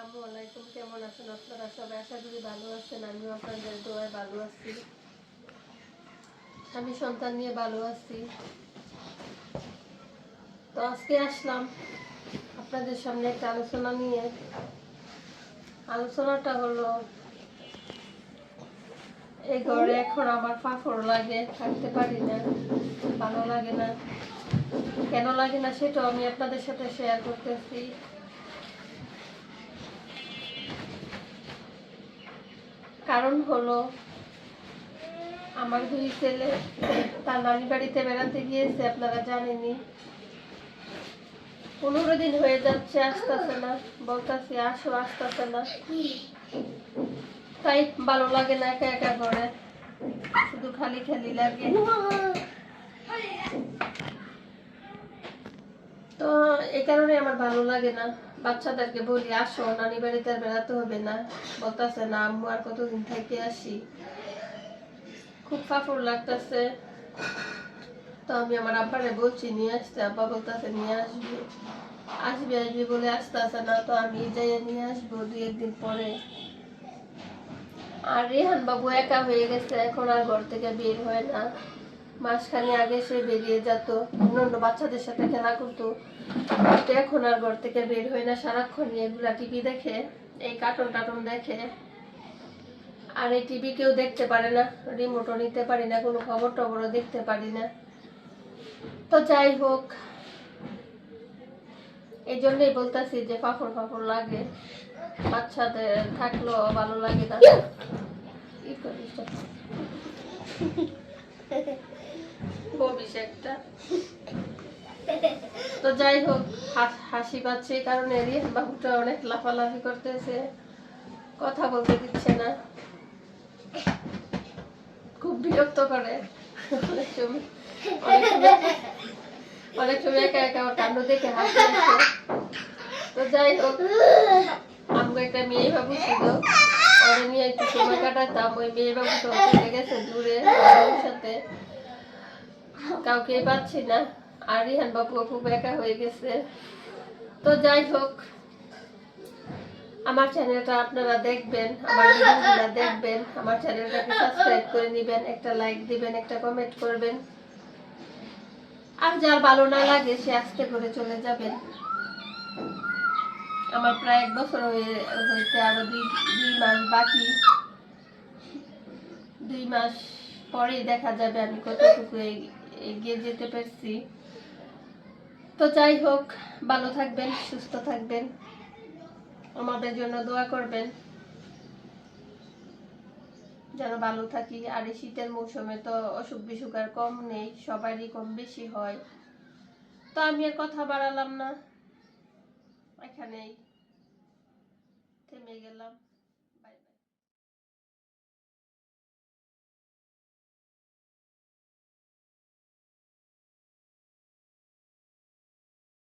আসসালামু আলাইকুম, কেমন আছেন আপনারা? সবাই আশা করি ভালো আছেন, আমিও আপনাদের দোয়ায় ভালো আছি। আমি সন্তান নিয়ে ভালো আছি। তো আজকে আসলাম আপনাদের সামনে একটা আলোচনা নিয়ে। আলোচনাটা হলো এই ঘরে এখন আমার পাথর লাগে, থাকতে পারি না, ভালো লাগে না। কেন লাগে না সেটাও আমি আপনাদের সাথে শেয়ার করতেছি। কারণ হলো, আমার দুই ছেলে, তার নানি বাড়িতে বেড়াতে গিয়েছে, আপনারা জানেনি পনেরো দিন হয়ে যাচ্ছে, আসতেছে না। বলতেছি, আসো, আসতেছে না। তাই ভালো লাগে না একা একা করে শুধু খালি খালি লাগে তো এই কারণে আমার ভালো লাগে না। বাচ্চাদেরকে বলি, আসো, নানি বাড়িতে আর বেড়াতে হবে না। বলতেছে, না, আম্মু, আর কতদিন থেকে আসি? খুব ফাফড় লাগতেছে। তো আমি আমার আব্বারে বলছি, নিয়ে আসতে। আব্বা বলতেছে, নিয়ে আসবি। আসবি আসবি বলে আসতেছে না, তো আমি যাই নিয়ে আসব দুই একদিন পরে। আর রেহান বাবু একা হয়ে গেছে, এখন আর ঘর থেকে বের হয় না। মাসখানি আগে সে বেরিয়ে যেত। অন্য অন্য বাচ্চাদের সাথে খেলা করতো। এখন আর ঘর থেকে বের হয় না। সারাক্ষণ এগুলা টিভি দেখে এই কার্টুন টাটুন দেখে। আর এই টিভি কেউ দেখতে পারে না। রিমোটও নিতে পারি না কোনো খবর টবরও দেখতে পারি না। তো যাই হোক এই জন্যই বলতেছি যে পাপড় ফাপড় লাগে। বাচ্চাদের থাকলেও ভালো লাগে না। কি করিস তো যাই হোক, হাসি পাচ্ছে এই কারণে রিয়ান বাবুটা অনেক লাফালাফি করতেছে, কথা বলতে দিচ্ছে না। খুব বিরক্ত করে। অনেক সময় একা একা কাণ্ড দেখে হাসি তো যাই হোক, আমগো একটা মেয়ে বাবু ছিল। ওরে নিয়ে একটু সময় কাটাতাম ওই মেয়ে বাবু তো গেছে দূরে সাথে। কাউকে পাচ্ছি না। আর রিহান বাবু খুব একা হয়ে গেছে। তো যাই হোক, আমার চ্যানেলটা আপনারা দেখবেন, আমার ভিডিওগুলো দেখবেন, আমার চ্যানেলটাকে সাবস্ক্রাইব করে নেবেন, একটা লাইক দিবেন, একটা কমেন্ট করবেন। আর যার ভালো না লাগে, সে আস্তে করে চলে যাবেন আমার প্রায় এক বছর হয়ে হইতে আরও দুই দুই মাস বাকি। দুই মাস পরেই দেখা যাবে আমি কতটুকু এগিয়ে যেতে পারছি। তো যাই হোক, ভালো থাকবেন, সুস্থ থাকবেন। আমাদের জন্য দোয়া করবেন। যেন ভালো থাকি। আর এই শীতের মৌসুমে তো অসুখ বিসুখ আর কম নেই, সবারই কম বেশি হয়। তো আমি আর কথা বাড়ালাম না। এখানেই থেমে গেলাম।